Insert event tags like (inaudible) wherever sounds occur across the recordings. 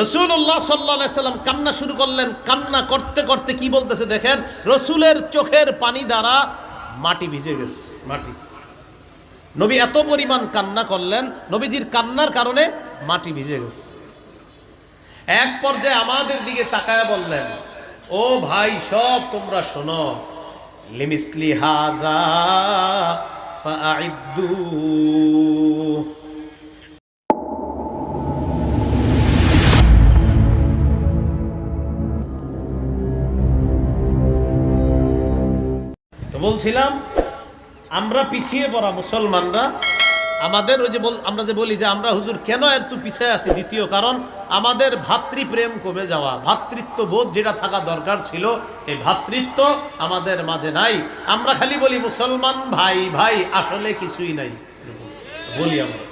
রসুল্লাহ সাল্লা সাল্লাম কান্না শুরু করলেন। কান্না করতে করতে কি বলতেছে দেখেন? রসুলের চোখের পানি দ্বারা মাটি ভিজে গেছে। মাটি। নবী এত পরিমাণ কান্না করলেন নবীজির কান্নার কারণে মাটি ভিজে গেছে। এক পর্যায়ে আমাদের দিকে তাকায় বললেন ও ভাই সব তোমরা শোনো। লিমিসলি হাজা বলছিলাম, আমরা পিছিয়ে পড়া মুসলমানরা, আমাদের ওই যে বল, আমরা যে বলি যে আমরা হুজুর কেন এত পিছিয়ে আছি? দ্বিতীয় কারণ, আমাদের ভাতৃপ্রেম কমে যাওয়া ভাতৃত্ব বোধ যেটা থাকা দরকার ছিল, এই ভাতৃত্ব আমাদের মাঝে নাই। আমরা খালি বলি মুসলমান ভাই ভাই, আসলে কিছুই নাই। বলি আমরা।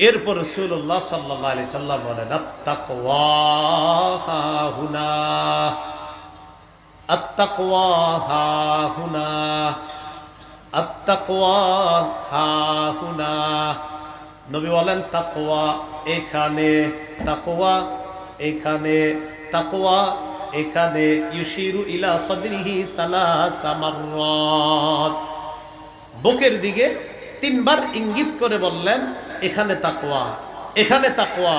এরপর রসুল্লাহ সাল্লাহ আলি সাল্লাম বলেন আত্মাকওয়া হা হুনা আত্তাকওয়া হা হুনা। নবী বলেন তাকওয়া এখানে তাকওয়া এখানে তাকওয়া এখানে, ইউশিরু ইলা সদরিহি সালাসা মাররাত। বুকের দিকে তিনবার ইঙ্গিত করে বললেন, এখানে তাকওয়া এখানে তাকওয়া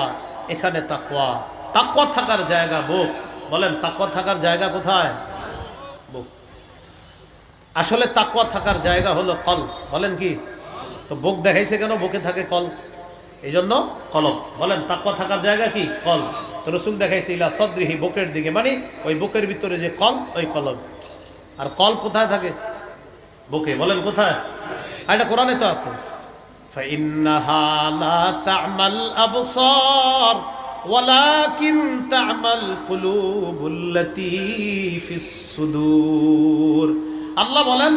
এখানে তাকওয়া তাকওয়া থাকার জায়গা বুক। বলেন তাকওয়া থাকার জায়গা কোথায়? বুক আসলে তাকওয়া থাকার জায়গা হলো কল বলেন কি তো বুক দেখাইছে কেন বুকে থাকে কল এই জন্য কলম বলেন তাকওয়া থাকার জায়গা কি কল তো রসুল দেখাইছে ইলা সদরিহি বুকের দিকে মানে ওই বুকের ভিতরে যে কল ওই কলম আর কল কোথায় থাকে বুকে বলেন কোথায় আর এটা কোরআনে তো আছে فإنها لا تعمى الأبصار ওয়ালাকিন তামাল কুলুবুল্লাতি ফিস সুদূর। আল্লাহ বলেন,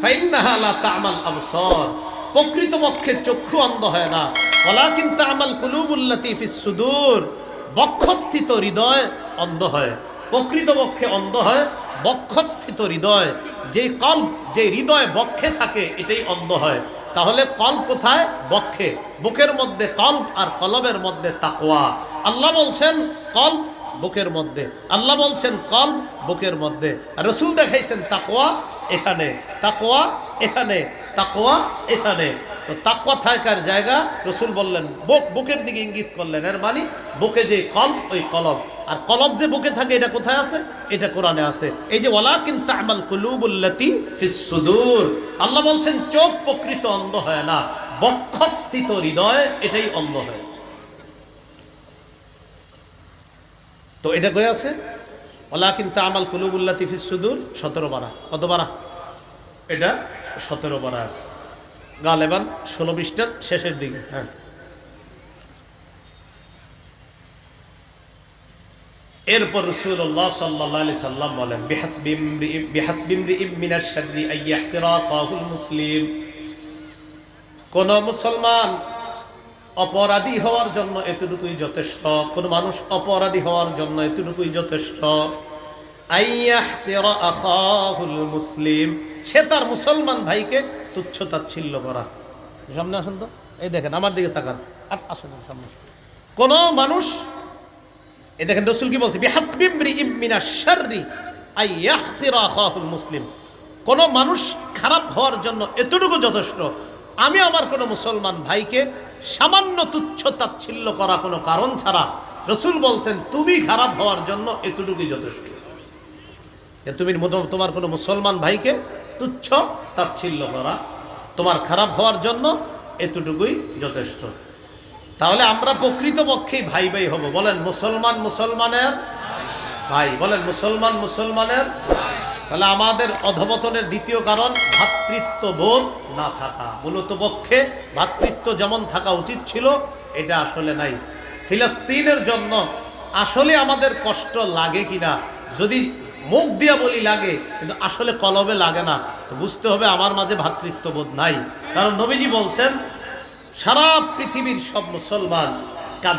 ফাইন্নাহা লা তামাল আবসার। প্রকৃতপক্ষে চক্ষু অন্ধ হয় না। ওয়ালাকিন তামাল কুলুবুল্লাতি ফিস সুদূর। বক্ষস্থিত হৃদয় অন্ধ হয়। প্রকৃতপক্ষে অন্ধ হয়, বক্ষস্থিত হৃদয়। যে কল্প, যে হৃদয় বক্ষে থাকে, এটাই অন্ধ হয়। তাহলে কল্প কোথায়? বক্ষে। বুকের মধ্যে কল্প আর কলবের মধ্যে তাকোয়া আল্লাহ বলছেন কল বুকের মধ্যে। আল্লাহ বলছেন কল বুকের মধ্যে। রসুল দেখাইছেন তাকোয়া এখানে তাকোয়া এখানে তাকোয়া এখানে। তো তাকওয়া থাকার জায়গা রসুল বললেন, বুক, বুকের দিকে ইঙ্গিত করলেন। এর মানে বুকে যে কল ওই কলব। আর কলব যে বুকে থাকে, এটা কোথায় আছে? এটা কোরআনে আছে। এই যে ওয়ালা কিন্তু আমাল কুলুবুল্লাতি ফিস সুদূর। আল্লাহ বলছেন, চোখ প্রকৃত অন্ধ হয় না। বক্ষস্থিত হৃদয়, এটাই অন্ধ হয়। তো এটা কয়ে আছে? ওলা কিন্তু আমাল কুলুবুল্লা তিফিস সুদূর, সতেরো বারা। কত বারা? এটা সতেরো বারা আছে। গালেবান ষোলো পৃষ্ঠার শেষের দিকে হ্যাঁ। এরপর রসুল্লাহ সাল্লাহ সাল্লাম বলেন আইয়াহতিরাফাহুল মুসলিম। কোন মুসলমান অপরাধী হওয়ার জন্য এতটুকুই যথেষ্ট। কোন মানুষ অপরাধী হওয়ার জন্য এতটুকুই যথেষ্ট। মুসলিম। সে তার মুসলমান ভাইকে তুচ্ছ তাচ্ছিল্য করা। সামনে আসুন তো। এই দেখেন, আমার দিকে তাকান। আর আসুন সামনে। কোন মানুষ, এই দেখেন রসুল কি বলছে? মুসলিম। কোন মানুষ খারাপ হওয়ার জন্য এতটুকু যথেষ্ট। আমি আমার কোনো মুসলমান ভাইকে সামান্য তুচ্ছ তাচ্ছিল্য করা কোনো কারণ ছাড়া রসুল বলছেন, তুমি খারাপ হওয়ার জন্য এতটুকুই যথেষ্ট। তুমি তোমার কোনো মুসলমান ভাইকে তুচ্ছ তাচ্ছিল্য করা, তোমার খারাপ হওয়ার জন্য এতটুকুই যথেষ্ট। তাহলে আমরা প্রকৃতপক্ষেই ভাই ভাই হব। বলেন, মুসলমান মুসলমানের ভাই। বলেন, মুসলমান মুসলমানের তাহলে আমাদের অধপতনের দ্বিতীয় কারণ ভ্রাতৃত্ব বোধ না থাকা। মূলত পক্ষে ভ্রাতৃত্ব যেমন থাকা উচিত ছিল, এটা আসলে নাই। ফিলিস্তিনের জন্য আসলে আমাদের কষ্ট লাগে কিনা যদি মুখ দিয়া বলি লাগে, কিন্তু আসলে কলবে লাগে না, তো বুঝতে হবে আমার মাঝে ভ্রাতৃত্ববোধ নাই। কারণ নবীজি বলছেন, সারা পৃথিবীর সব মুসলমান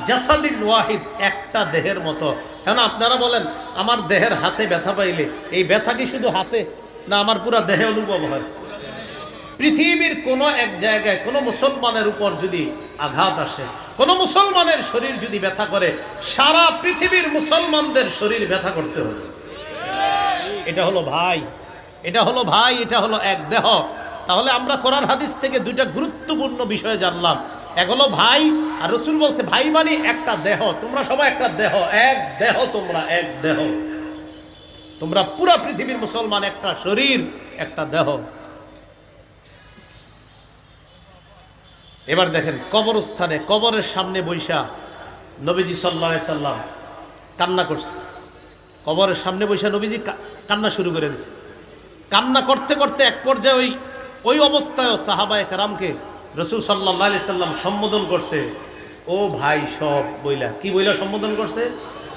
জাসাদিন ওয়াহিদ একটা দেহের মতো কেন আপনারা বলেন, আমার দেহের হাতে ব্যথা পাইলে, এই ব্যথা কি শুধু হাতে, না আমার পুরা দেহে অনুভব হয়? পৃথিবীর কোনো এক জায়গায় কোনো মুসলমানের উপর যদি আঘাত আসে, কোনো মুসলমানের শরীর যদি ব্যথা করে, সারা পৃথিবীর মুসলমানদের শরীর ব্যথা করতে হবে। এটা হলো ভাই, এটা হলো ভাই, এটা হলো এক দেহ। তাহলে আমরা কোরআন হাদিস থেকে দুইটা গুরুত্বপূর্ণ বিষয় জানলাম। এক হলো ভাই, আর রসুল বলছে, ভাই মানে একটা দেহ, তোমরা সবাই একটা দেহ, এক দেহ, তোমরা এক দেহ। তোমরা পুরা পৃথিবীর মুসলমান, একটা শরীর, একটা দেহ। এবার দেখেন, কবরস্থানে, কবরের সামনে বৈশা নবীজি সাল্লাহ সাল্লাম কান্না করছে। কবরের সামনে বৈশা নবীজি কান্না শুরু করে দিছে। কান্না করতে করতে এক পর্যায়ে ওই ওই অবস্থায় সাহাবায় কারামকে রসুল সাল্লাহ আলি সাল্লাম সম্বোধন করছে ও ভাই সব বইলা কি বইলা সম্বোধন করছে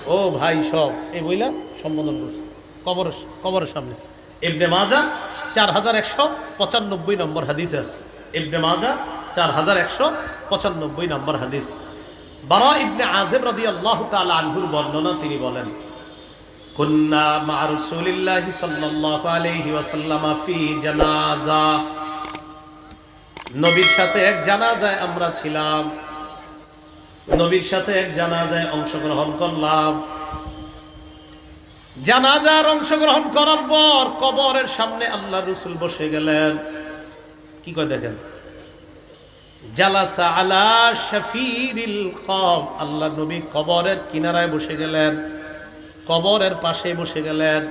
ও ভাই সব এই বইলা সম্বোধন করছে কবর কবরের সামনে ইবনে মাজা চার হাজার একশো পঁচানব্বই নম্বর হাদিস আছে ইবনে মাজা চার হাজার একশো পঁচানব্বই নম্বর হাদিস বারা ইবনে আজেব রদি আল্লাহ তালা আনহুর বর্ণনা তিনি বলেন كنا مع رسول الله صلى الله عليه وسلم في جنازة নবীর সাথে এক জানাজায় আমরা ছিলাম। নবীর সাথে এক জানাজায় অংশগ্রহণ করলাম। জানাজার অংশগ্রহণ করার পর কবরের সামনে আল্লাহ রসুল বসে গেলেন। কি করে দেখেন? জালাসা আলা শফিরিল কব আল্লাহ নবী কবরের কিনারায় বসে গেলেন। কবরের পাশে বসে গেলেন।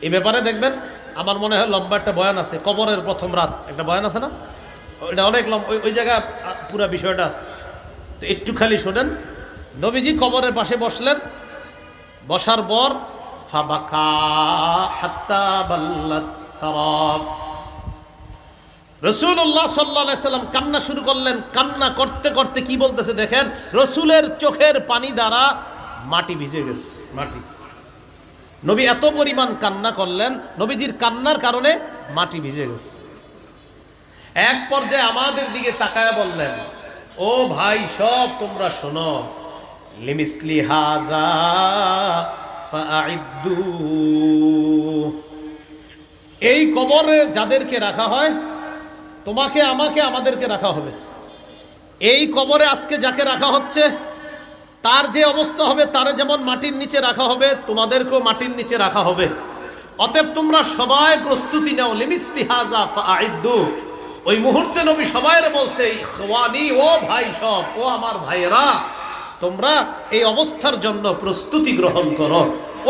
এ ব্যাপারে দেখবেন আমার মনে হয় লম্বা একটা বয়ান আছে, কবরের প্রথম রাত। একটা বয়ান আছে না? ওইটা অনেক লম্বা, ওই ওই জায়গা পুরা বিষয়টা আছে। তো একটু খালি শোনেন, নবীজি কবরের পাশে বসলেন। বসার পর, ফাবাকা হাত্তা বাল্লাত রসুল্লাহ সাল্লাহ সাল্লাম কান্না শুরু করলেন। কান্না করতে করতে কি বলতেছে দেখেন? রসুলের চোখের পানি দ্বারা মাটি ভিজে গেছে। মাটি। নবী এত পরিমাণ কান্না করলেন, নবীজির কান্নার কারণে মাটি ভিজে গেছে। এক পর্যায়ে আমাদের দিকে তাকায় বললেন, ও ভাই, সব তোমরা শোনো। লিমিসলি হাজা এই কবরে যাদেরকে রাখা হয়, তোমাকে, আমাকে, আমাদেরকে রাখা হবে। এই কবরে আজকে যাকে রাখা হচ্ছে তার যে অবস্থা হবে, তারে যেমন মাটির নিচে রাখা হবে, তোমাদেরকেও মাটির নিচে রাখা হবে। অতএব তোমরা সবাই প্রস্তুতি নাও। লিমিস্তিহাজা ফাআইদ্দু। ওই মুহূর্তে নবী সবাইরে বলছে ইখওয়ানি ও ভাই সব, ও আমার ভাইয়েরা, তোমরা এই অবস্থার জন্য প্রস্তুতি গ্রহণ করো।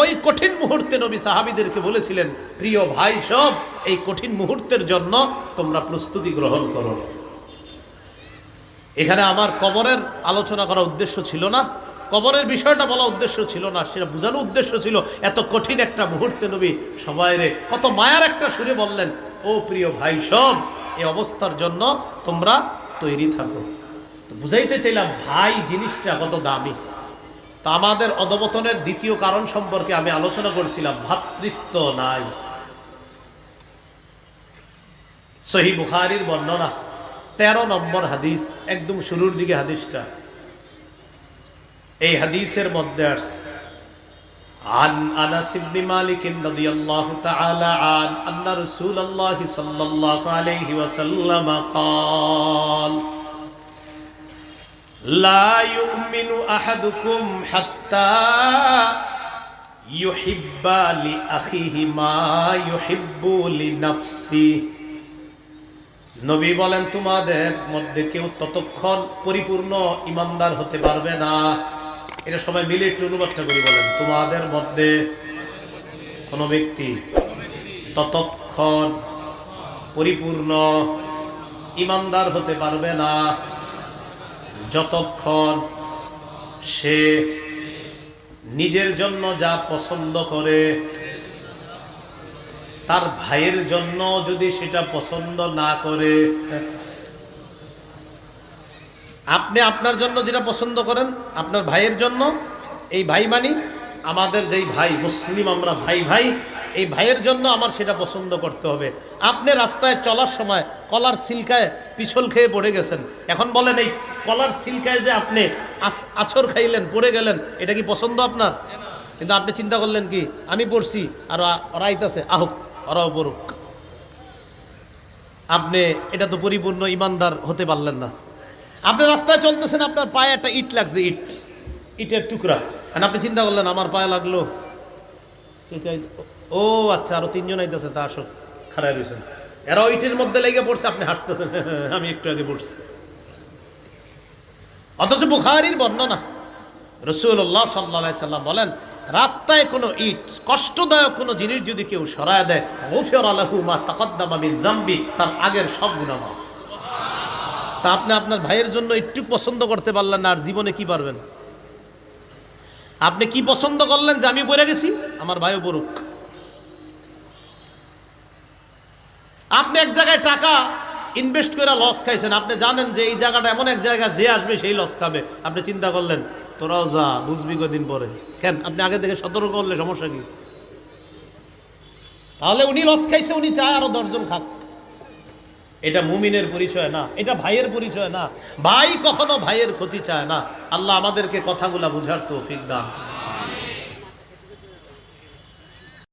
ওই কঠিন মুহূর্তে নবী সাহাবীদেরকে বলেছিলেন, প্রিয় ভাই সব, এই কঠিন মুহূর্তের জন্য তোমরা প্রস্তুতি গ্রহণ করো। এখানে আমার কবরের আলোচনা করার উদ্দেশ্য ছিল না। কবরের বিষয়টা বলা উদ্দেশ্য ছিল না, সেটা বোঝানোর উদ্দেশ্য ছিল, এত কঠিন একটা মুহূর্তে নবী সবাইরে কত মায়ার একটা সুরে বললেন, ও প্রিয় ভাই সব এই অবস্থার জন্য তোমরা তৈরি থাকো। বুঝাইতে চাইলাম, ভাই, জিনিসটা কত দামি? তা আমাদের অধবতনের দ্বিতীয় কারণ সম্পর্কে আমি আলোচনা করছিলাম, ভাতৃত্ব নাই। সহি বর্ণনা, তেরো নম্বর হাদিস, একদম শুরুর দিকে হাদিসটা। এই হাদিসের মধ্যে আসছে عن انس بن مالك رضي الله تعالى عن ان رسول الله صلى الله عليه وسلم قال لا يؤمن احدكم حتى يحب لاخيه ما يحب لنفسه নবী বলেন তোমাদের মধ্যে কেউ ততক্ষণ পরিপূর্ণ ইমানদার হতে পারবে না এটা সবাই মিলে একটু অনুবাদটা করি বলেন। তোমাদের মধ্যে কোনো ব্যক্তি ততক্ষণ পরিপূর্ণ ইমানদার হতে পারবে না, যতক্ষণ সে নিজের জন্য যা পছন্দ করে, তার ভাইয়ের জন্য যদি সেটা পছন্দ না করে আপনি আপনার জন্য যেটা পছন্দ করেন, আপনার ভাইয়ের জন্য, এই ভাই মানি, আমাদের যেই ভাই, মুসলিম আমরা ভাই ভাই, এই ভাইয়ের জন্য আমার সেটা পছন্দ করতে হবে। আপনি রাস্তায় চলার সময় কলার সিলকায় পিছল খেয়ে পড়ে গেছেন। এখন বলেন এই কলার সিলকায় যে আপনি আছর খাইলেন, পড়ে গেলেন, এটা কি পছন্দ আপনার? কিন্তু আপনি চিন্তা করলেন কি, আমি পড়ছি, আর ওরা আইতাছে আহুক ওরাও পড়ুক। আপনি এটা তো পরিপূর্ণ ইমানদার হতে পারলেন না। আপনি রাস্তায় চলতেছেন, আপনার পায়ে একটা ইট লাগছে, ইট। ইটের টুকরা। আর আপনি চিন্তা করলেন, আমার পায়ে লাগল। ও আচ্ছা আরও তিনজন আইতেছে, তা আসো খারাপ রয়েছেন এরাও ইটের মধ্যে লেগে পড়ছে, আপনি হাসতেছেন। (laughs) আমি একটু আগে পড়ছি। অথচ বুখারির বর্ণনা রসুল্লাহ সাল্লা সাল্লাম বলেন, রাস্তায় কোনো ইট, কষ্টদায়ক কোনো জিনিস যদি কেউ সরায় দেয় গফির আলাহু মা তাকদ্দামা মিন তার আগের সব গুনাহ মাফ। তা আপনি আপনার ভাইয়ের জন্য একটু পছন্দ করতে পারলেন না, আর জীবনে কি পারবেন? আপনি কি পছন্দ করলেন যে আমি পড়ে গেছি? আমার ভাইও পড়ুক। আপনি এক জায়গায় টাকা ইনভেস্ট করে লস খাইছেন, আপনি জানেন যে এই জায়গাটা এমন এক জায়গা যে আসবে সেই লস খাবে। আপনি চিন্তা করলেন, তোরাও যা, বুঝবি কদিন পরে। কেন? আপনি আগে থেকে সতর্ক করলে সমস্যা কি? তাহলে উনি লস খাইছে, উনি চায় আরও দশজন খাক। এটা মুমিনের পরিচয় না, এটা ভাইয়ের পরিচয় না। ভাই কখনো ভাইয়ের ক্ষতি চায় না। আল্লাহ আমাদেরকে কথাগুলা বুঝার তো দান